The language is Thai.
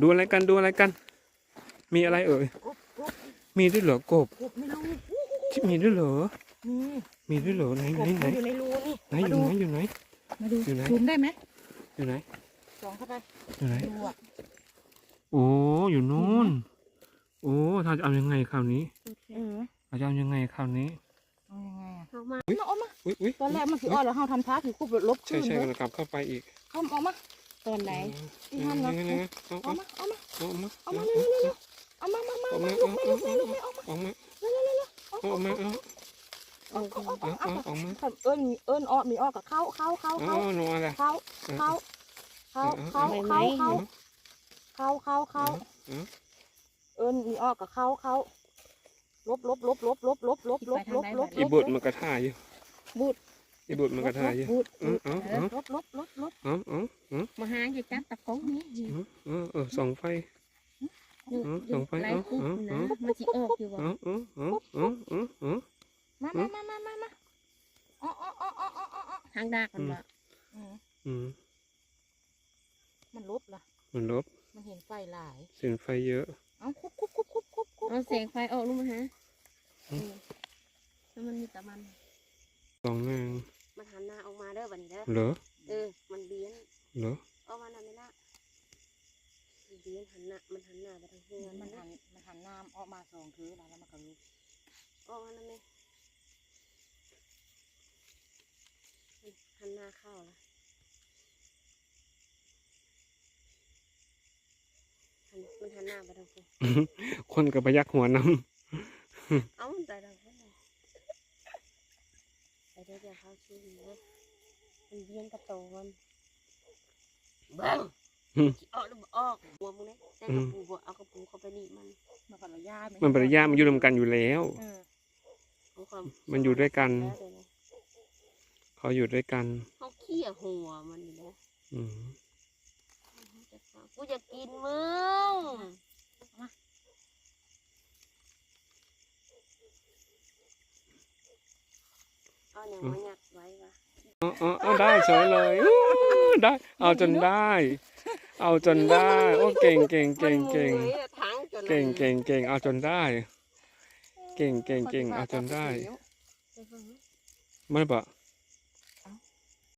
ดูอะไรกันดูอะไรกัน มีอะไรเอ่ยกบกบมีด้วยเหรอกบกบไม่รู้ที่มีด้วยเหรอนี่มีด้วยเหรอไหนกไหนบไหนมันอยู่ในรูนี่ไหนอยู่ไหนอยู่ไหนมาดูอยู่ไหนซูมได้ไหมอยู่ไหนส่องเข้าไปอยู่ไหนดูอะโอ้อยู่นู้นโอ้เราจะเอายังไงคราวนี้เออเราจะเอายังไงคราวนี้เอายังไงอะออกมาเอามาเอามาอุ้ยอุ้ยตอนแรกมันคืออ้อแล้วเฮาทำท่าถือคุบลบใช่ขึ้นใช่เลยกำลังกลับเข้าไปอีกเข้ามาเอามา ตอนไหนอีห้ามนะนี่ๆๆเอาเอาเอามาเอามาเอามาเอามาเร็วเร็วเร็วเอามามามาเอามามาลุเอากไม่เอาลุกไม่ลุกไม่เอามาเอามาเอาเอาเอามาเอาเอาเอาเอาเอาเอามาเอาเอิ้นมีเอิ้นอ้อมีอ้อกับเข้าเข้าเข้าเอาเข้าหนูอะไรเข้าเข้าเข้าเข้าเข้าเข้าเข้าเข้าเข้าเอิ้นมีอ้อกับเข้าเข้าลบลบลบลบลบลบลบลบลบลบอีบุตรมันกระท่ายอยู่บูดอีบุตรมันกระท่ายอยู่บูดเอาเอาเอาลบลบลบลบ เอาเอาเอามาหาจะจับตะกงนี้เออเออส่องไฟอยู่อ๋ออยู่ส่งไปไรเอาคุกเอานะเอามันสิออกอยู่บ่เอาเอาเอาเอาเอาเอามามามามามามาอ๋ออ๋ออ๋ออ๋ออ๋ออ๋อทางดากกันบ่อืมอืมมันลบล่ะมันลบมันเห็นไฟหลายเส้นไฟเยอะเอาคุบคุบคุบคุบคุบคุบเอาแสงไฟออกลูกมาฮะอืมแล้วมันมีแต่มันสองนางมันหันหน้าออกมาเด้อบัดนี้เด้อเหรอเออมันเบี้ยนเหรอ ออกมาหน่อยไม่ละ มันเบี้ยนหันหน้ามันหันหน้าไปทางเฮือนมัมันนหันมันหันน้ำออกมาสองถือแล้วแล้วมันก็ลุกออกมาหน่อยไหมหันหน้าเข้าละหันมันหันหน้าไปทางเฮือนคนกับพยักหัวน้เอ้ามันใจดังแค่ไหนไปเดี๋ยวเดี๋ยวเขาช่วยนะมันเบี้ยนกระโตมันเบิ้งสิ ออกหรือบ่ออกหัวมึงเนี่ยแต่กระปูบ่เอากระปูเข้าไปนี่มันมันก็ระยะำมันปริยามันอยู่รวมกันอยู่แล้ว เออเอาความมันอยู่ด้วยกัน แล้วเดี๋ยวนะเขาอยู่ด้วยกัน เขาเขี่ยหัวมันอยู่นะอืมกูจะกินมึงเอาอย่างมาหยัดไว้วะอ๋ออ๋อเอาได้เฉยเลยอู้ได้ เอาจนได้ เอาจนได้ โอ้เก่งเก่งเก่งเก่งมันหมุนไว้ทั้งจนเก่งเก่งเก่งเอาจนได้ เก่งเก่งเก่งเอาจนได้มันบอก